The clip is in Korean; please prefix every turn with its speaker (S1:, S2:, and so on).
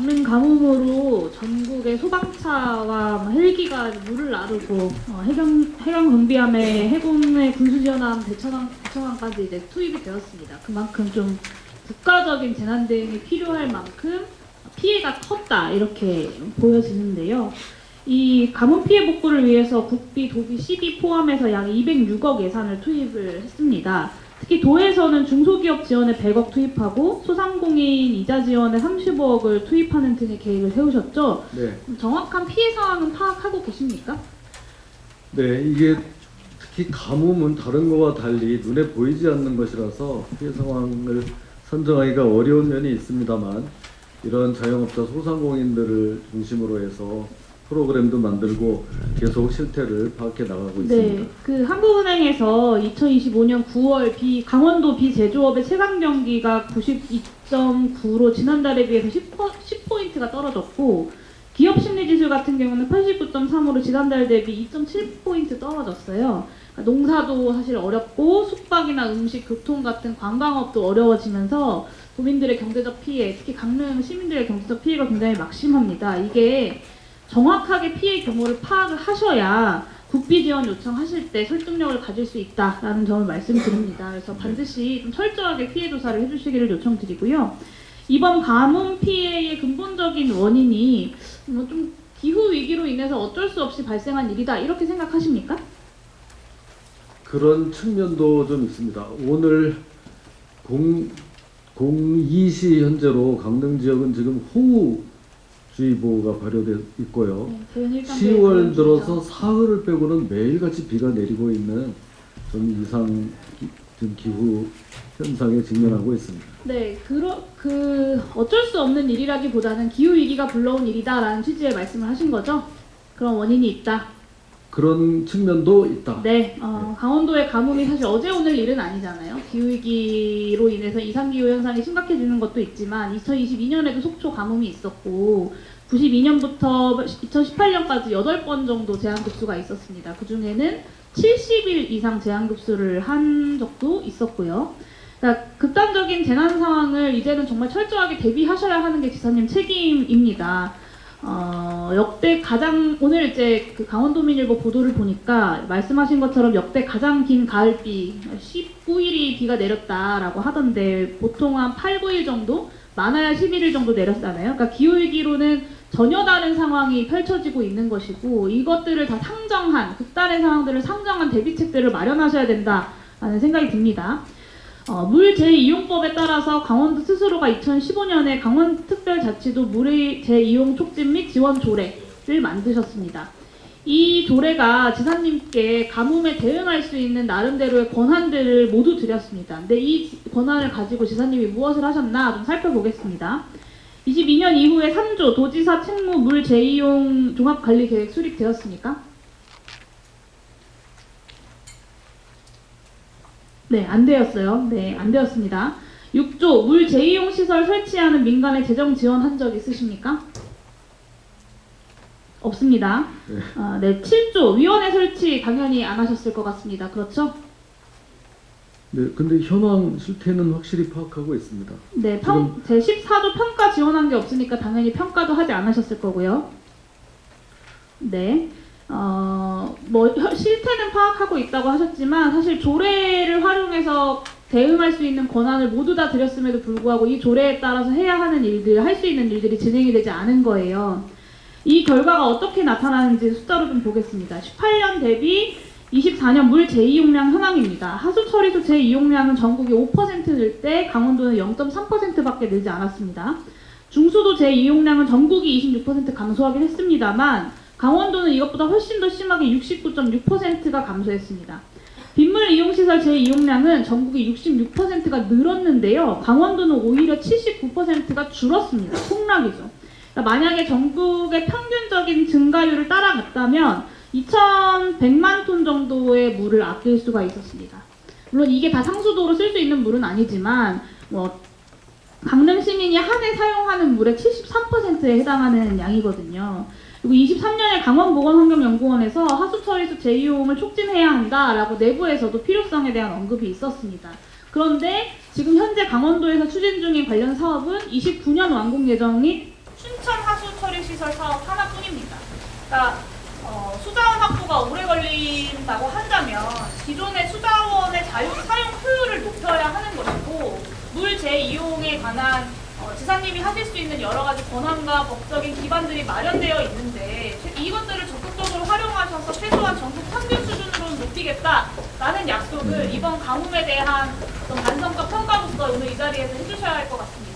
S1: 강릉 가뭄으로 전국의 소방차와 뭐 헬기가 물을 나르고 어, 해경 해경 경비함에 해군의 군수지원함 대천함 대천함까지 이제 투입이 되었습니다. 그만큼 좀 국가적인 재난 대응이 필요할 만큼 피해가 컸다 이렇게 보여지는데요. 이 가뭄 피해 복구를 위해서 국비, 도비, 시비 포함해서 약 206억 예산을 투입을 했습니다. 특히 도에서는 중소기업 지원에 100억 투입하고 소상공인 이자 지원에 30억을 투입하는 등의 계획을 세우셨죠.
S2: 네,
S1: 정확한 피해 상황은 파악하고 계십니까?
S2: 네 이게 특히 가뭄은 다른 거와 달리 눈에 보이지 않는 것이라서 피해 상황을 선정하기가 어려운 면이 있습니다만 이런 자영업자 소상공인들을 중심으로 해서 프로그램도 만들고 계속 실태를 파악해 나가고 있습니다.
S1: 네, 그 한국은행에서 2025년 9월 비 강원도 비제조업의 최강 경기가 92.9로 지난달에 비해서 10%, 10포 인트가 떨어졌고 기업 심리 지수 같은 경우는 89.3으로 지난달 대비 2.7포인트 떨어졌어요. 그러니까 농사도 사실 어렵고 숙박이나 음식, 교통 같은 관광업도 어려워지면서 도민들의 경제적 피해, 특히 강릉 시민들의 경제적 피해가 굉장히 막심합니다. 이게 정확하게 피해 규모를 파악을 하셔야 국비 지원 요청하실 때 설득력을 가질 수 있다라는 점을 말씀드립니다. 그래서 반드시 좀 철저하게 피해 조사를 해주시기를 요청드리고요. 이번 가뭄 피해의 근본적인 원인이 뭐 좀 기후 위기로 인해서 어쩔 수 없이 발생한 일이다 이렇게 생각하십니까?
S2: 그런 측면도 좀 있습니다. 오늘 공, 02시 현재로 강릉 지역은 지금 호우 주의보가 발효돼 있고요.
S1: 네, 저희는 일단
S2: 10월
S1: 네,
S2: 들어서 사흘을 빼고는 매일같이 비가 내리고 있는 좀 이상 기, 좀 기후 현상에 직면하고 있습니다.
S1: 네, 그러, 그 어쩔 수 없는 일이라기보다는 기후 위기가 불러온 일이다라는 취지의 말씀을 하신 거죠? 그런 원인이 있다.
S2: 그런 측면도 있다.
S1: 네, 어, 강원도의 가뭄이 사실 어제 오늘 일은 아니잖아요. 기후위기로 인해서 이상기후 현상이 심각해지는 것도 있지만 2022년에도 속초 가뭄이 있었고 92년부터 2018년까지 8번 정도 제한급수가 있었습니다. 그 중에는 70일 이상 제한급수를 한 적도 있었고요. 그러니까 극단적인 재난 상황을 이제는 정말 철저하게 대비하셔야 하는 게 지사님 책임입니다. 어, 역대 가장 오늘 이제 그 강원도민일보 보도를 보니까 말씀하신 것처럼 역대 가장 긴 가을비 19일이 비가 내렸다라고 하던데 보통 한 8, 9일 정도 많아야 11일 정도 내렸잖아요. 그러니까 기후 위기로는 전혀 다른 상황이 펼쳐지고 있는 것이고 이것들을 다 상정한 극단의 상황들을 상정한 대비책들을 마련하셔야 된다라는 생각이 듭니다. 어, 물 재이용법에 따라서 강원도 스스로가 2015년에 강원특별자치도 물의 재이용 촉진 및 지원 조례를 만드셨습니다. 이 조례가 지사님께 가뭄에 대응할 수 있는 나름대로의 권한들을 모두 드렸습니다. 근데 이 권한을 가지고 지사님이 무엇을 하셨나 좀 살펴보겠습니다. 22년 이후에 3조 도지사 책무 물 재이용 종합관리계획 수립되었습니까? 네, 안 되었어요. 네, 안 되었습니다. 6조 물 재이용 시설 설치하는 민간에 재정 지원 한 적 있으십니까? 없습니다.
S2: 네.
S1: 아, 네, 7조 위원회 설치 당연히 안 하셨을 것 같습니다. 그렇죠?
S2: 네, 근데 현황 실태는 확실히 파악하고 있습니다.
S1: 네, 평, 제 14조 평가 지원한 게 없으니까 당연히 평가도 하지 않으셨을 거고요. 네. 어, 뭐, 혀- 실태는 파악하고 있다고 하셨지만, 사실 조례를 활용해서 대응할 수 있는 권한을 모두 다 드렸음에도 불구하고 이 조례에 따라서 해야 하는 일들, 할 수 있는 일들이 진행이 되지 않은 거예요. 이 결과가 어떻게 나타나는지 숫자로 좀 보겠습니다. 18년 대비 24년 물 재이용량 현황입니다. 하수 처리소 재이용량은 전국이 5%일 때 강원도는 0.3%밖에 늘지 않았습니다. 중수도 재이용량은 전국이 26% 감소하긴 했습니다만 강원도는 이것보다 훨씬 더 심하게 69.6%가 감소했습니다. 빗물 이용시설 재이용량은 전국이 66%가 늘었는데요. 강원도는 오히려 79%가 줄었습니다. 폭락이죠. 그러니까 만약에 전국의 평균적인 증가율을 따라갔다면 2,100만 톤 정도의 물을 아낄 수가 있었습니다. 물론 이게 다 상수도로 쓸 수 있는 물은 아니지만 뭐 강릉 시민이 한 해 사용하는 물의 73%에 해당하는 양이거든요. 그리고 23년에 강원보건환경연구원에서 하수처리수 재이용을 촉진해야 한다라고 내부에서도 필요성에 대한 언급이 있었습니다. 그런데 지금 현재 강원도에서 추진 중인 관련 사업은 29년 완공 예정이 춘천 하수 처리 시설 사업 하나뿐입니다. 그러니까 어, 수자원 확보가 오래 걸린다고 한다면 기존의 수자원의 자유 사용 효율을 높여야 하는 것이고 물 재이용에 관한 어, 지사님이 하실 수 있는 여러 가지 권한과 법적인 기반들이 마련되어 있는데 이것들을 적극적으로 활용하셔서 최소한 전국 평균 수준으로 높이겠다라는 약속을 이번 가뭄에 대한 어떤 반성과 평가로서 오늘 이 자리에서 해주셔야 할 것 같습니다.